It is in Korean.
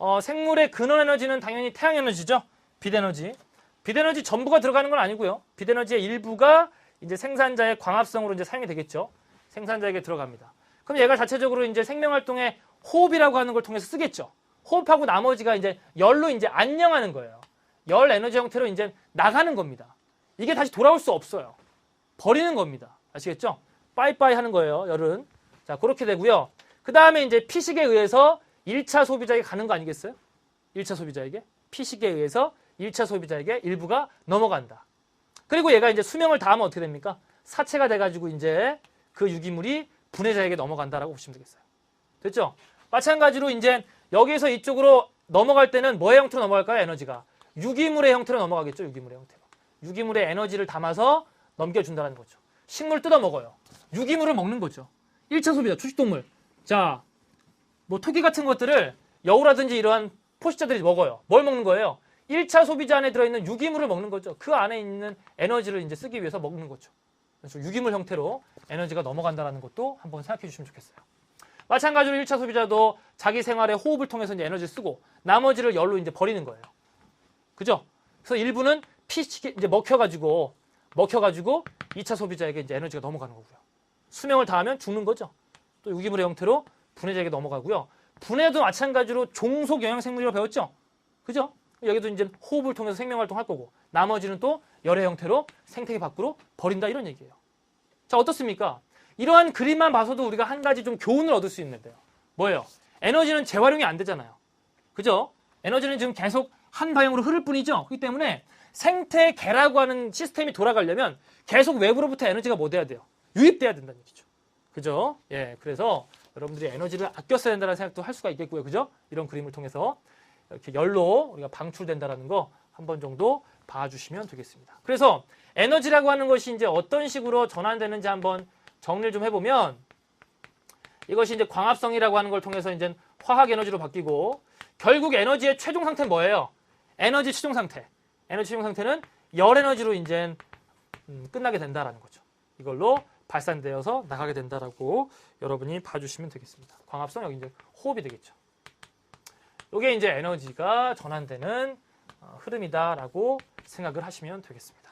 어, 생물의 근원 에너지는 당연히 태양 에너지죠. 빛 에너지. 빛 에너지 전부가 들어가는 건 아니고요. 빛 에너지의 일부가 이제 생산자의 광합성으로 이제 사용이 되겠죠. 생산자에게 들어갑니다. 그럼 얘가 자체적으로 이제 생명 활동에 호흡이라고 하는 걸 통해서 쓰겠죠. 호흡하고 나머지가 이제 열로 이제 안녕하는 거예요. 열 에너지 형태로 이제 나가는 겁니다. 이게 다시 돌아올 수 없어요. 버리는 겁니다. 아시겠죠? 빠이빠이 하는 거예요, 열은. 자, 그렇게 되고요. 그 다음에 이제 피식에 의해서 1차 소비자에게 가는 거 아니겠어요? 1차 소비자에게. 피식에 의해서 1차 소비자에게 일부가 넘어간다. 그리고 얘가 이제 수명을 다하면 어떻게 됩니까? 사체가 돼가지고 이제 그 유기물이 분해자에게 넘어간다라고 보시면 되겠어요. 됐죠? 마찬가지로 이제 여기에서 이쪽으로 넘어갈 때는 뭐의 형태로 넘어갈까요? 에너지가. 유기물의 형태로 넘어가겠죠? 유기물의 형태로. 유기물의 에너지를 담아서 넘겨준다는 거죠. 식물 뜯어 먹어요. 유기물을 먹는 거죠. 1차 소비자, 초식동물. 자, 뭐 토끼 같은 것들을 여우라든지 이러한 포식자들이 먹어요. 뭘 먹는 거예요? 1차 소비자 안에 들어있는 유기물을 먹는 거죠. 그 안에 있는 에너지를 이제 쓰기 위해서 먹는 거죠. 그래서 유기물 형태로 에너지가 넘어간다는 것도 한번 생각해 주시면 좋겠어요. 마찬가지로 1차 소비자도 자기 생활의 호흡을 통해서 이제 에너지를 쓰고 나머지를 열로 이제 버리는 거예요. 그죠? 그래서 일부는 피식에 이제 먹혀가지고 먹혀가지고 2차 소비자에게 이제 에너지가 넘어가는 거고요. 수명을 다하면 죽는 거죠. 또 유기물의 형태로 분해자에게 넘어가고요. 분해도 마찬가지로 종속 영양 생물이라고 배웠죠. 그죠? 여기도 이제 호흡을 통해서 생명 활동할 거고 나머지는 또 열의 형태로 생태계 밖으로 버린다 이런 얘기예요. 자 어떻습니까? 이러한 그림만 봐서도 우리가 한 가지 좀 교훈을 얻을 수 있는데요. 뭐예요? 에너지는 재활용이 안 되잖아요. 그죠? 에너지는 지금 계속 한 방향으로 흐를 뿐이죠. 그렇기 때문에 생태계라고 하는 시스템이 돌아가려면 계속 외부로부터 에너지가 뭐 돼야 돼요? 유입돼야 된다는 얘기죠. 그죠? 예, 그래서 여러분들이 에너지를 아껴 써야 된다는 생각도 할 수가 있겠고요. 그죠? 이런 그림을 통해서 이렇게 열로 우리가 방출된다라는 거 한 번 정도 봐주시면 되겠습니다. 그래서 에너지라고 하는 것이 이제 어떤 식으로 전환되는지 한번 정리를 좀 해보면 이것이 이제 광합성이라고 하는 걸 통해서 이제 화학 에너지로 바뀌고 결국 에너지의 최종 상태는 뭐예요? 에너지 최종 상태. 에너지 최종 상태는 열 에너지로 이제 음, 끝나게 된다라는 거죠. 이걸로 발산되어서 나가게 된다라고 여러분이 봐주시면 되겠습니다. 광합성 여기 이제 호흡이 되겠죠. 이게 이제 에너지가 전환되는 어, 흐름이다라고 생각을 하시면 되겠습니다.